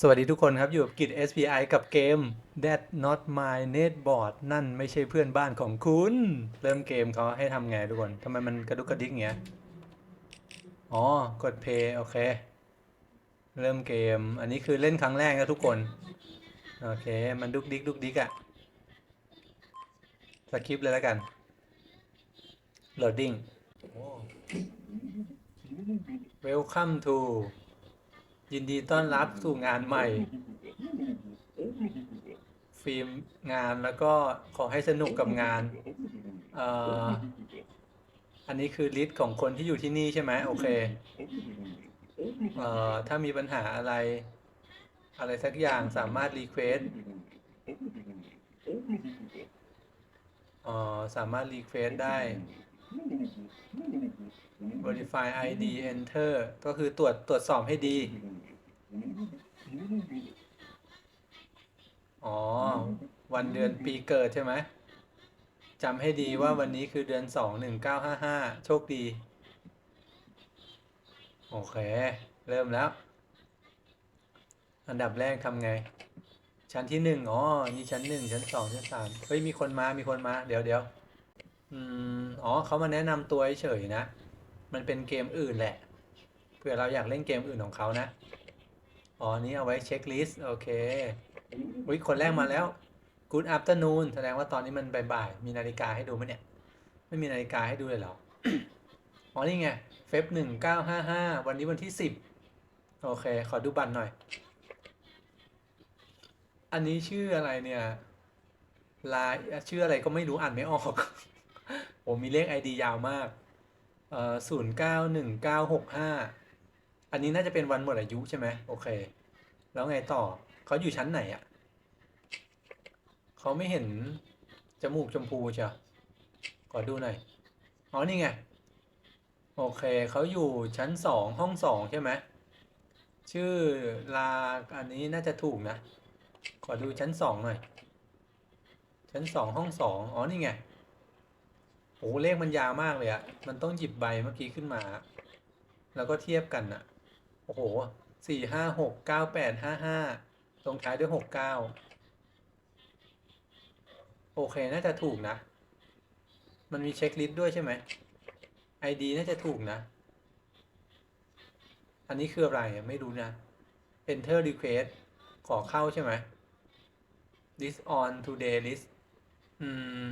สวัสดีทุกคนครับ อยู่กับกิจ SPI กับเกม That Not My Netboard นั่นไม่ใช่เพื่อนบ้านของคุณ เริ่มเกมเขาให้ทำไงทุกคนทำไมมันกระดุกกระดิกเงี้ย อ๋อ กด Play โอเค เริ่มเกม อันนี้คือเล่นครั้งแรกนะทุกคน โอเค มันดุกดิกดุกดิกอะสคริปเลยแล้วกัน loading welcome to ยินดีต้อนรับสู่งานใหม่ ฟิล์มงานแล้วก็ขอให้สนุกกับงานเอ่ออันนี้คือลิสต์ของคนที่อยู่ที่นี่ใช่ไหมโอเคเอ่อถ้ามีปัญหาอะไร อะไรสักอย่างสามารถรีเควสเอ่อสามารถรีเควสได้ verify ID enter ก็คือตรวจตรวจสอบให้ดี อ๋อ วันเดือนปีเกิดใช่ไหมจำให้ดีว่าวันนี้คือเดือนสองหนึ่งเก้าห้าห้าโชคดี โอเค เริ่มแล้ว อันดับแรกทำไง ชั้นที่หนึ่งอ๋อ นี่ชั้นหนึ่งชั้นสองชั้นสามเฮ้ย มีคนมา มีคนมา เดี๋ยวเดี๋ยวอืม อ๋อ เขามาแนะนำตัวเฉยนะ มันเป็นเกมอื่นแหละ เผื่อเราอยากเล่นเกมอื่นของเขานะ อ๋อ นี่เอาไว้เช็คลิสต์ โอเค อุ้ยคนแรกมาแล้ว Good afternoon แสดงว่าตอนนี้มันบ่ายๆมีนาฬิกาให้ดูไหมเนี่ย ไม่มีนาฬิกาให้ดูเลยเหรอ อ๋อนี่ไง เฟบหนึ่งเก้าห้าห้าวันนี้วันที่สิบโอเค ขอดูบัตรหน่อย อันนี้ชื่ออะไรเนี่ยลายชื่ออะไรก็ไม่รู้อ่านไม่ออกผมมีเลข ID ยาวมากเอ่อศูนย์เก้าหนึ่งเก้าหกห้าอันนี้น่าจะเป็นวันหมดอายุใช่ไหมโอเค แล้วไงต่อ เขาอยู่ชั้นไหนอะ่ะ เขาไม่เห็น จมูกชมพูจ้ะขอดูหน่อย อ๋อ นี่ไง โอเค เขาอยู่ชั้นสองห้องสองใช่ไหม ชื่อลา อันนี้น่าจะถูกนะ ขอดูชั้นสองหน่อย ชั้นสองห้องสองอ๋อ นี่ไงโอ้เลขมันยาวมากเลยอะมันต้องหยิบใบเมื่อกี้ขึ้นมา แล้วก็เทียบกันอะโอ้โห สี่ห้าหกเก้าแปดห้าห้าลงท้ายด้วยหกเก้าโอเค น่าจะถูกนะ มันมีเช็คลิสต์ด้วยใช่ไหม ID น่าจะถูกนะ อันนี้คืออะไรไม่รู้นะ enter request ขอเข้าใช่ไหม list on today list อืม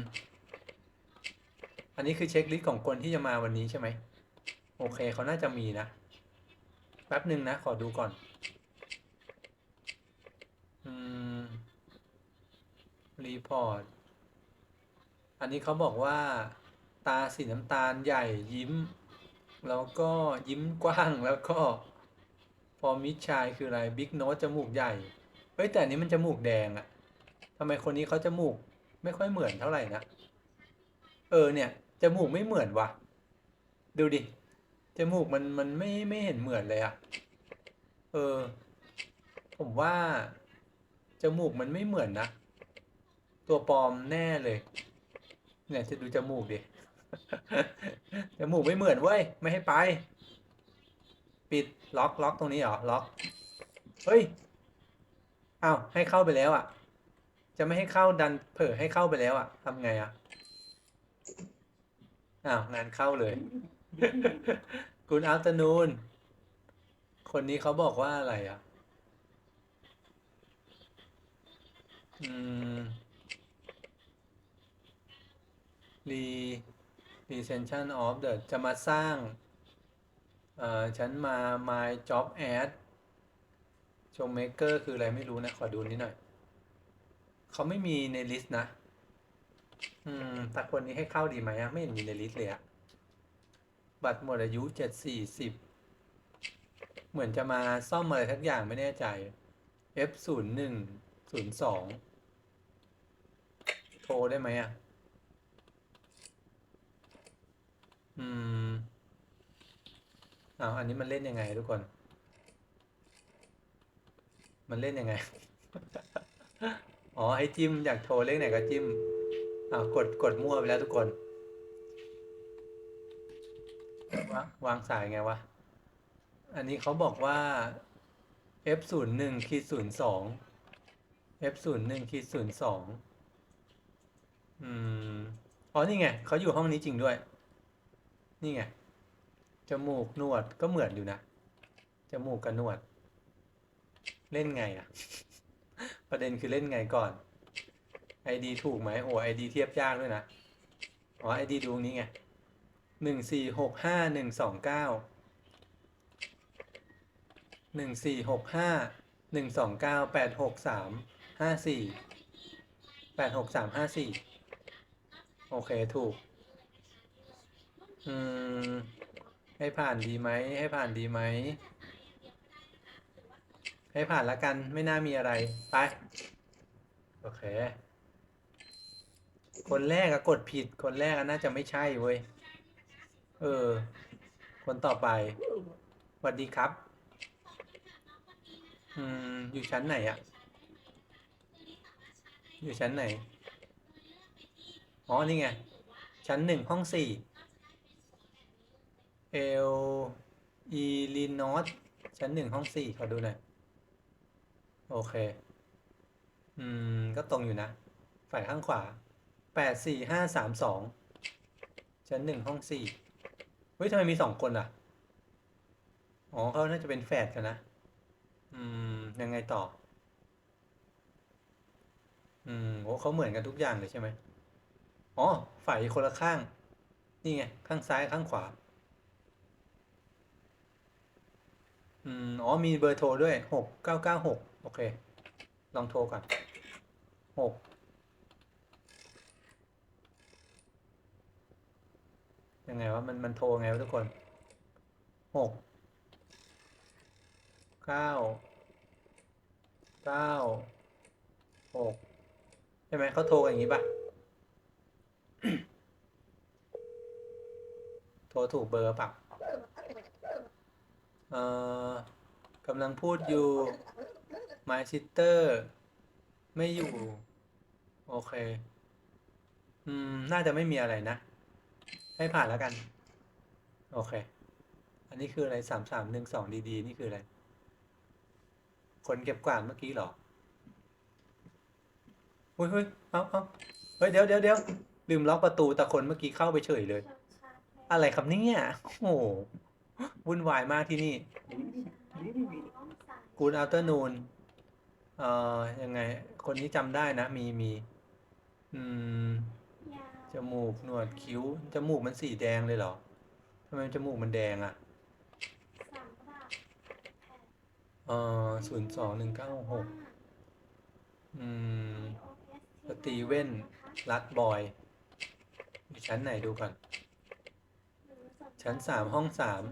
อันนี้คือเช็คลิสต์ของคนที่จะมาวันนี้ใช่ไหม โอเค เขาน่าจะมีนะ แป๊บหนึ่งนะ ขอดูก่อน อืม รีพอร์ต อันนี้เขาบอกว่า ตาสีน้ำตาลใหญ่ยิ้ม แล้วก็ยิ้มกว้างแล้วก็ พอมิดชายคืออะไรบิ๊กโน e จมูกใหญ่ เฮ้ย แต่อันนี้มันจมูกแดงอะทำไมคนนี้เขาจมูกไม่ค่อยเหมือนเท่าไหร่นะ เออเนี่ยจมูกไม่เหมือนวะดูดิ มูกมันมันไม่ไม่เห็นเหมือนเลยอะเออ ผมว่า จมูกมันไม่เหมือนนะ ตัวปลอมแน่เลย เนี่ยจะดูจมูกดิ จมูกไม่เหมือนเว้ย ไม่ให้ไป ปิดล็อกล็อกตรงนี้เหรอ ล็อก เฮ้ยอ้าวให้เข้าไปแล้วอะ จะไม่ให้เข้าดันเผลอให้เข้าไปแล้วอะทำไงอะ อ้าวงานเข้าเลย Good afternoon คนนี้เขาบอกว่าอะไรอะ อืม รี recension of the จะมาสร้าง เอ่อ ฉันมา my job ad ชม maker คืออะไรไม่รู้นะ ขอดูนิดหน่อย เขาไม่มีในลิสต์นะ อืม แต่คนนี้ให้เข้าดีไหมอะไม่เห็นมีในลิสต์เลยอะ บัตรหมดอายุเจ็ดสี่สิบเหมือนจะมาซ่อมอะไรทักอย่างไม่แน่ใจ F ศูนย์หนึ่งศูนย์สองโทรได้ไหมอะ อืมอ้าวอันนี้มันเล่นยังไงทุกคน มันเล่นยังไง อ๋อ ให้จิ้มอยากโทรเลขไหนก็จิ้มอ้าวกดกดมั่วไปแล้วทุกคน วางวางสายไงวะ อันนี้เขาบอกว่า f ศูนย์หนึ่งขีดศูนย์สอง f ศูนย์หนึ่งขีดศูนย์สองอืมอ๋อนี่ไงเขาอยู่ห้องนี้จริงด้วย นี่ไงจมูกหนวดก็เหมือนอยู่นะจมูกกับหนวด เล่นไงอะประเด็นคือเล่นไงก่อน ID ถูกไหมโอ้ ID เทียบยากด้วยนะ อ๋อ ID ดูงนี้ไง หนึ่งสี่หกห้าหนึ่งสองเก้าหนึ่งสี่หกห้าหนึ่งสองเก้าแปดหกสามห้าสี่แปดหกสามห้าสี่โอเคถูก อืม ให้ผ่านดีไหม ให้ผ่านดีไหม ให้ผ่านละกันไม่น่ามีอะไร ไป โอเค คนแรกอะกดผิดคนแรกอะน่าจะไม่ใช่เว้ย เออ คนต่อไปสวัสดีครับ อืม อยู่ชั้นไหนอะอยู่ชั้นไหน อ๋อ นี่ไง ชั้นหนึ่งห้องสี่เอลอีลินอสชั้นหนึ่งห้องสี่ขอดูหน่อย โอเค อืม ก็ตรงอยู่นะ ฝ่ายข้างขวาแปดสี่ห้าสามสองชั้นหนึ่งห้องสี่ ฮ้ยทำไมมีสองคนอะ อ๋อเขาน่าจะเป็นแฝดกันนะ อืม ยังไงต่อ อืมโอ้เขาเหมือนกันทุกอย่างเลยใช่ไหมอ๋อฝ่ายคนละข้าง นี่ไง ข้างซ้ายข้างขวา อืม อ๋อ มีเบอร์โทรด้วยหกเก้าเก้าหกโอเค ลองโทรก่อนหก ยังไงวะมันมันโทรไงวะทุกคนหกเก้าเก้าหกใช่ไหมเขาโทรกันอย่างนี้ป่ะ โทรถูกเบอร์ป่ะเอ่อกำลังพูดอยู่ My sister ไม่อยู่ โอเค อืม น่าจะไม่มีอะไรนะ ให้ผ่านแล้วกัน โอเค อันนี้คืออะไรสามสามหนึ่งสองดีๆ นี่คืออะไร คนเก็บกวาดเมื่อกี้เหรอเฮ้ยเฮ้ยเอาเอาเฮ้ยเดี๋ยวเดี๋ยวเดี๋ยวลืมล็อกประตูแต่คนเมื่อกี้เข้าไปเฉยเลย อะไรครับเนี่ยโอ้โหวุ่นวายมากที่นี่กูดอัลเตอร์นูนเอ่อยังไง คนนี้จำได้นะ มีมี อืม จมูกหนวดคิ้ว จมูกมันสีแดงเลยเหรอทำไมจมูกมันแดงอะเอ่อศูนย์สองหนึ่งเก้าหกอืม สตีเว่น รัดบอยอยู่ชั้นไหนดูก่อน ชั้นสามห้องสาม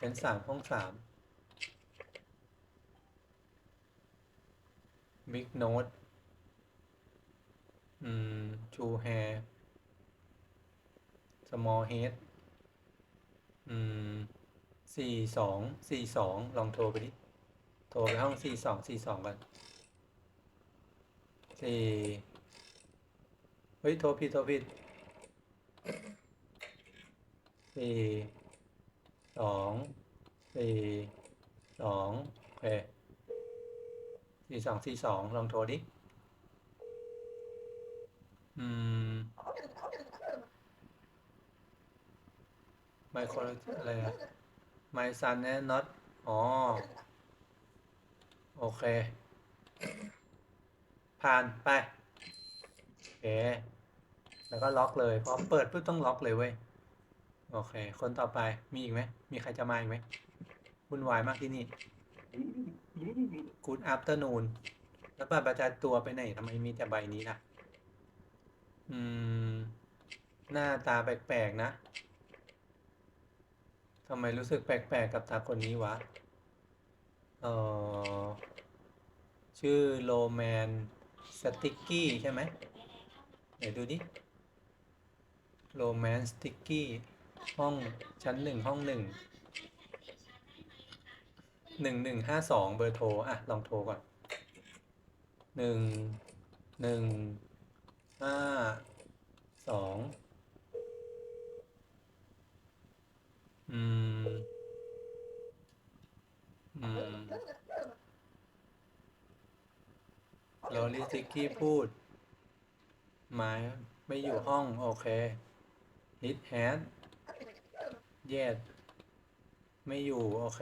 ชั้นสามห้องสามบิ๊กโน้ต อืมชูแฮสมอลเฮดอืมสี่สองสี่สองลองโทรไปดิ โทรไปห้องสี่สองสี่สองกันสี่เฮ้ย โทรผิดโทรผิดสี่สองสี่สองโอเคสี่สองสี่สองลองโทรดิ อืมไมโครอะไรอะ My son and not อ๋อ โอเค ผ่านไป โอเค แล้วก็ล็อกเลยพอเปิดปุ๊บต้องล็อกเลยเว้ย โอเค คนต่อไปมีอีกไหม มีใครจะมาอีกไหมวุ่นวายมากที่นี่ Good afternoon แล้วบัตรประจำตัวไปไหนทำไมมีแต่ใบนี้ล่ะ อืม หน้าตาแปลกๆนะทำไมรู้สึกแปลกๆกับตาคนนี้วะเออชื่อโรแมนสติกกี้ใช่ไหมไหนดูดิโรแมนสติกกี้ห้องชั้นหนึ่งห้องหนึ่งหนึ่งหนึ่งห้าสองเบอร์โทร อะ ลองโทรก่อนหนึ่งหนึ่ง ห้าสองอืม อืมโรลิซิกี้พูดไม้ไม่อยู่ห้อง โอเคฮิตแฮนเยดไม่อยู่ โอเค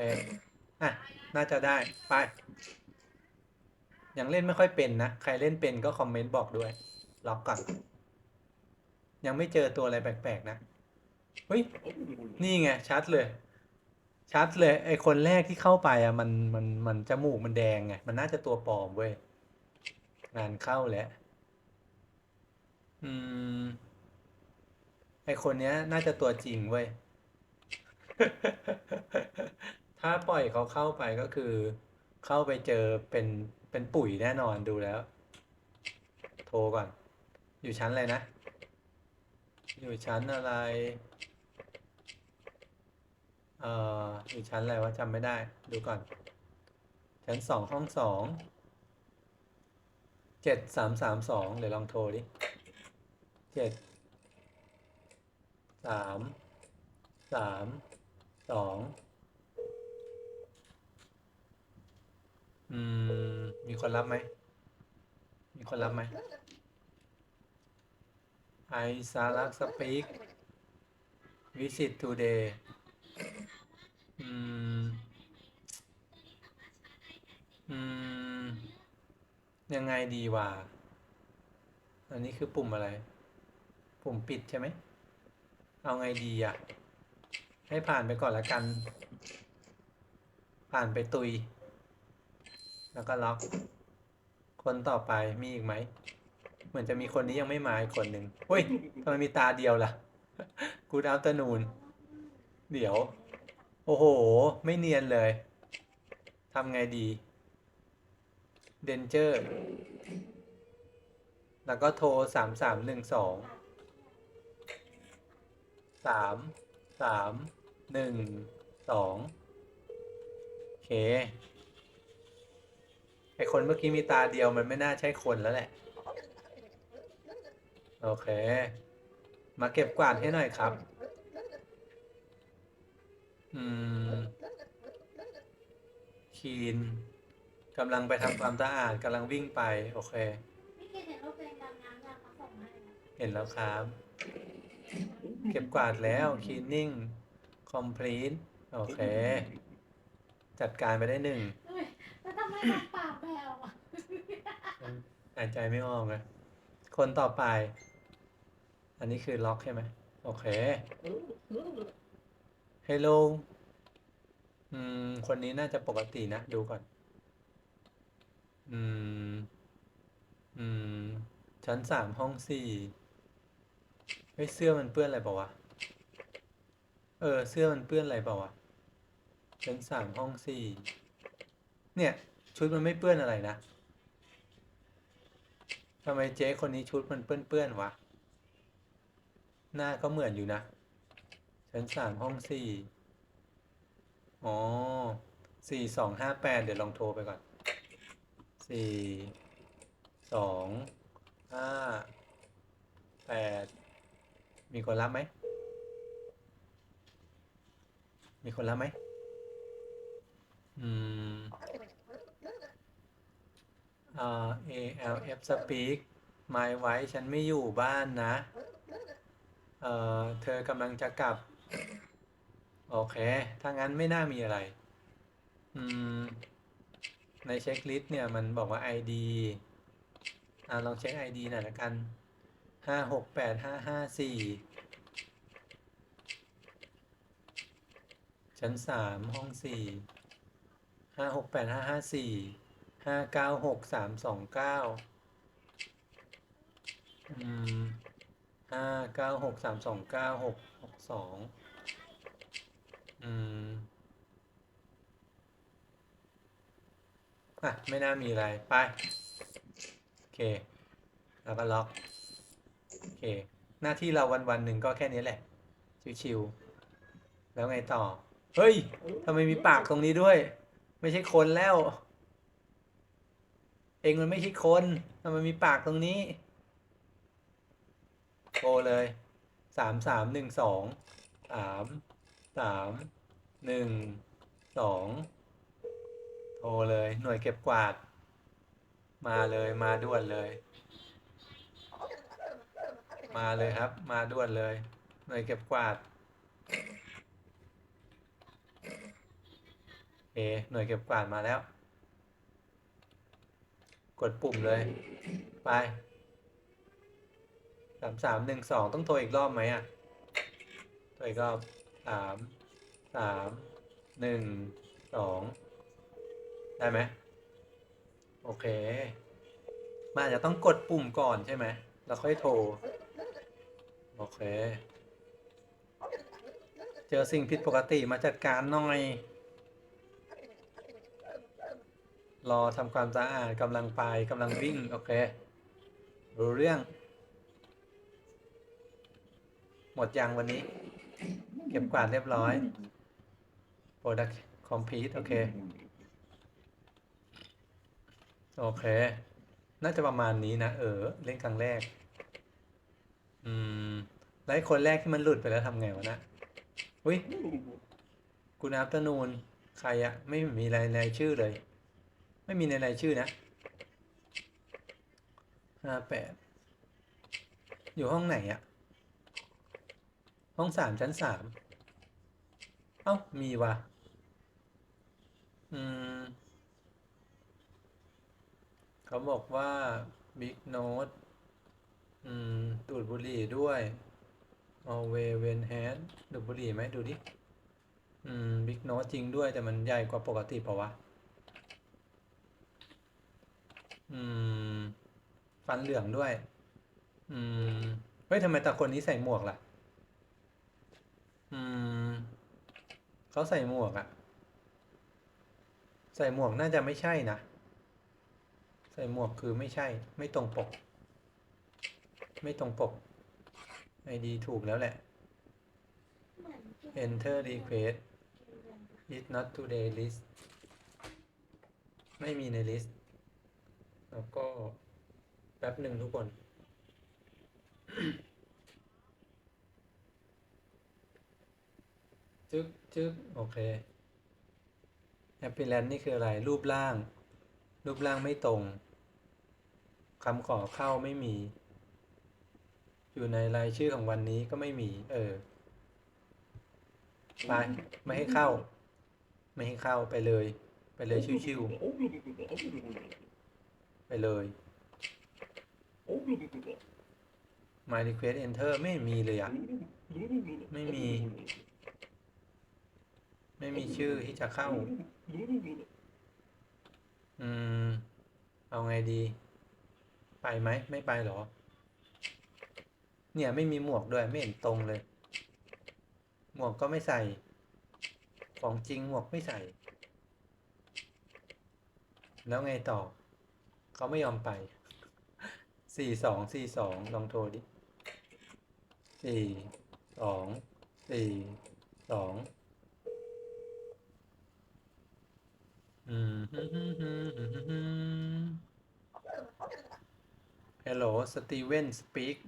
อะ น่าจะได้ ไป ยังเล่นไม่ค่อยเป็นนะ ใครเล่นเป็นก็คอมเมนต์บอกด้วย ล็อกก่อน ยังไม่เจอตัวอะไรแปลกๆนะเฮ้ยนี่ไงชัดเลย ชัดเลย ไอคนแรกที่เข้าไปอะมันมันมันจมูกมันแดงไงมันน่าจะตัวปลอมเว้ยงานเข้าแล้ว อืม ไอคนเนี้ย น่าจะตัวจริงเว้ย ถ้าปล่อยเขาเข้าไปก็คือ เข้าไปเจอเป็นเป็นปุ๋ยแน่นอนดูแล้ว โทรก่อน อยู่ชั้นอะไรนะ อยู่ชั้นอะไร เอ่อ อยู่ชั้นอะไรวะจำไม่ได้ ดูก่อน ชั้นสองห้องสอง เจ็ดสามสามสองเดี๋ยวลองโทรดิเจ็ด สาม สาม สอง อืม มีคนรับไหม มีคนรับไหม ไอซารักสปีกวิสิตทูเดย์อืม อืม ยังไงดีวะอันนี้คือปุ่มอะไร ปุ่มปิดใช่ไหม เอาไงดีอะ ให้ผ่านไปก่อนละกัน ผ่านไปตุย แล้วก็ล็อก คนต่อไปมีอีกไหม เหมือนจะมีคนนี้ยังไม่มาอีกคนหนึ่งเฮ้ยทำไมมีตาเดียวล่ะ Good afternoon เดี๋ยว โอ้โห ไม่เนียนเลยทำไงดี Danger แล้วก็โทรสามสามหนึ่งสองสามสามหนึ่งสองโอเคไอคนเมื่อกี้มีตาเดียวมันไม่น่าใช่คนแล้วแหละ โอเค มาเก็บกวาดให้หน่อยครับ อืมคีนกำลังไปทำความสะอาดกำลังวิ่งไป โอเคไม่เคยเห็นรูปตัวเองดำน้ำยางเขาส่งมาเลยนะเห็นแล้วครับ เก็บกวาดแล้ว cleaning complete โอเค จัดการไปได้หนึ่งเฮ้ยแล้วทำไมทำปากแบวอะหายใจไม่ออกเลยคนต่อไป อันนี้คือล็อกใช่ไหมโอเค Hello อืม คนนี้น่าจะปกตินะ ดูก่อน อืม อืม ชั้นสามห้องสี่เฮ้ยเสื้อมันเปื้อนอะไรเปล่าวะ เออ เสื้อมันเปื้อนอะไรเปล่าวะ ชั้นสามห้องสี่เนี่ย ชุดมันไม่เปื้อนอะไรนะทำไมเจ๊คนนี้ชุดมันเปื้อนๆวะ หน้าก็เหมือนอยู่นะ ชั้นสามห้องสี่อ๋อสี่สองห้าแปดเดี๋ยวลองโทรไปก่อนสี่สองห้าแปดมีคนรับไหม มีคนรับไหม อืมอ่า ALF speak my wife ฉันไม่อยู่บ้านนะ เอ่อเธอกำลังจะกลับ โอเค ถ้างั้นไม่น่ามีอะไร อืม ในเช็คลิสต์เนี่ยมันบอกว่า ID อ่าลองเช็ค ID หน่อยละกันห้าหกแปดห้าห้าสี่ชั้นสามห้องสี่ห้าหกแปดห้าห้าสี่ห้าเก้าหกสามสองเก้าอืม ห้าเก้าหกสามสองเก้าหกหกสองอืม อะ ไม่น่ามีอะไร ไป โอเค แล้วก็ล็อก โอเค หน้าที่เราวันวันๆหนึ่งก็แค่นี้แหละ ชิวๆ แล้วไงต่อ เฮ้ยทำไมมีปากตรงนี้ด้วย ไม่ใช่คนแล้ว เองมันไม่ใช่คนทำไมมีปากตรงนี้ โทรเลยสามสามหนึ่งสองสามสามหนึ่งสองรเลยหน่วยเก็บกวาด มาเลยมาด่วนเลย มาเลยครับ มาด่วนเลย หน่วยเก็บกวาดเอหน่วยเก็บกวาดมาแล้ว กดปุ่มเลย ไป สามสามหนึ่งสองต้องโทรอีกรอบไหมอะโทรอีกรอบสามสามหนึ่งสองได้ไหมโอเคมันอาจจะต้องกดปุ่มก่อนใช่ไหมแล้วค่อยโทร โอเค เจอสิ่งผิดปกติมาจัดการหน่อย รอทำความสะอาดกำลังไปกำลังวิ่ง โอเค รู้เรื่อง หมดยังวันนี้ เก็บกวาดเรียบร้อย Product complete โอเค โอเค น่าจะประมาณนี้นะ เออ เล่นครั้งแรก อืม แล้วคนแรกที่มันหลุดไปแล้วทำไงวะนะ อุ้ยกูนับตนูน ใครอะไม่มีรายรายชื่อเลย ไม่มีในรายชื่อนะห้าแปดอยู่ห้องไหนอะ ห้องสามชั้นสามเอ้า มีวะอืม เขาบอกว่า Big Note อืม ดูดบุหรี่ด้วย Always when hand ดูดบุหรี่ไหมดูดิ อืม Big Note จริงด้วย แต่มันใหญ่กว่าปกติเปล่าวะ อืม ฟันเหลืองด้วย อืม เฮ้ยทำไมตาคนนี้ใส่หมวกล่ะ อืมเขาใส่หมวกอะใส่หมวกน่าจะไม่ใช่นะ ใส่หมวกคือไม่ใช่ ไม่ตรงปก ไม่ตรงปก ID ถูกแล้วแหละ Enter request is not today list ไม่มีใน list แล้วก็แป๊บหนึ่งทุกคน จึ๊กจึ๊กโอเค Appearance นี่คืออะไรรูปร่าง รูปร่างไม่ตรงคำขอเข้าไม่มี อยู่ในรายชื่อของวันนี้ก็ไม่มี เออไปไม่ให้เข้า ไม่ให้เข้าไปเลย ไปเลยชิวๆไปเลย My request enter ไม่มีเลยอะไม่มี ไม่มีชื่อที่จะเข้า อืม เอาไงดี ไปไหม ไม่ไปเหรอ เนี่ยไม่มีหมวกด้วย ไม่เห็นตรงเลย หมวกก็ไม่ใส่ ของจริงหมวกไม่ใส่ แล้วไงต่อ เขาไม่ยอมไป สี่สองสี่สองลองโทรดิ สี่สอง สี่สองอืม Hello Steven speak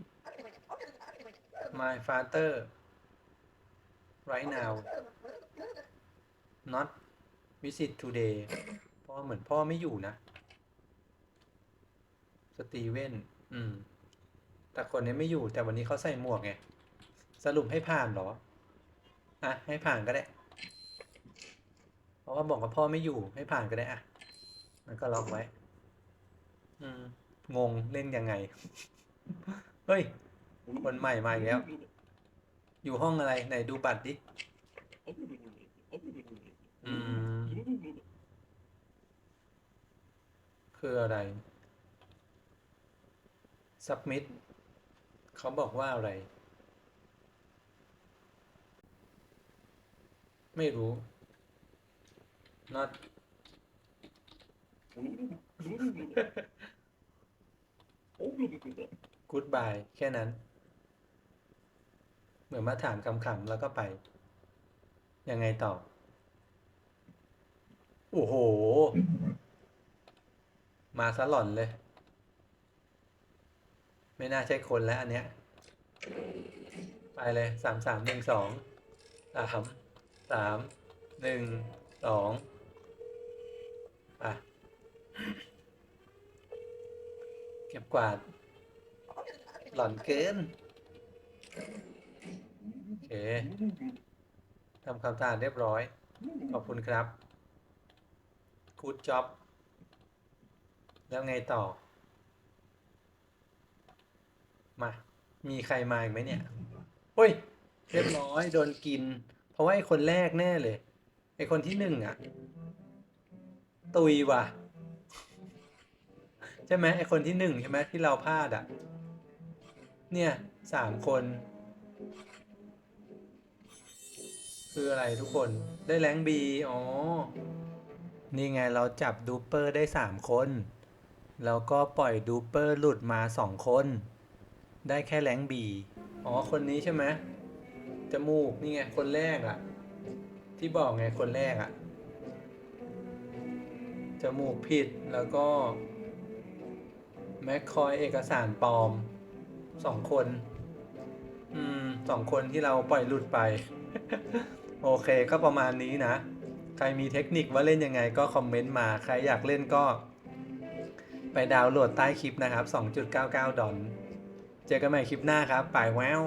my father right now not visit today เพราะว่าเหมือนพ่อไม่อยู่นะ สตีเวนอืม แต่คนนี้ไม่อยู่แต่วันนี้เขาใส่หมวกไง สรุปให้ผ่านเหรอ อะ ให้ผ่านก็ได้ ราะว่าบอกว่าพ่อไม่อยู่ให้ผ่านก็ได้อะมันก็ล็อกไว้ อืม งงเล่นยังไง เฮ้ย คนใหม่มาอีกแล้ว อยู่ห้องอะไร ไหนดูบัตรดิ อืม คืออะไร submit เขาบอกว่าอะไร ไม่รู้ not goodbye แค่นั้น เหมือนมาถามคำๆแล้วก็ไป ยังไงต่อ โอ้โห มาซะหล่อนเลย ไม่น่าใช่คนแล้วอันเนี้ย ไปเลยสามสามหนึ่งสองสามสามหนึ่งสอง เก็บกวาด หล่อนเกินโอเคทำความสะอาดเรียบร้อย ขอบคุณครับ good job แล้วไงต่อ มา มีใครมาอีกไหมเนี่ยโอ้ย เรียบร้อย โดนกิน เพราะว่าไอ้คนแรกแน่เลย ไอ้คนที่หนึ่งอะตุยว่ะ ช่ไหมไอคนที่หนึ่งใช่ไหมที่เราพลาดอะเนี่ยสามคน คืออะไรทุกคนได้แรงบีอ๋อ นี่ไงเราจับดูเปอร์ได้สามคน แล้วก็ปล่อยดูเปอร์หลุดมาสองคน ได้แค่แรงบีอ๋อคนนี้ใช่ไหมจมูกนี่ไงคนแรกอะที่บอกไงคนแรกอะจมูกผิดแล้วก็ แมคคอยเอกสารปลอมสองคน อืมสองคนที่เราปล่อยหลุดไป โอเคก็ประมาณนี้นะ ใครมีเทคนิคว่าเล่นยังไงก็คอมเมนต์มา ใครอยากเล่นก็ ไปดาวน์โหลดใต้คลิปนะครับ 2.99 ดอลเจอกันใหม่คลิปหน้าครับป่ายแวว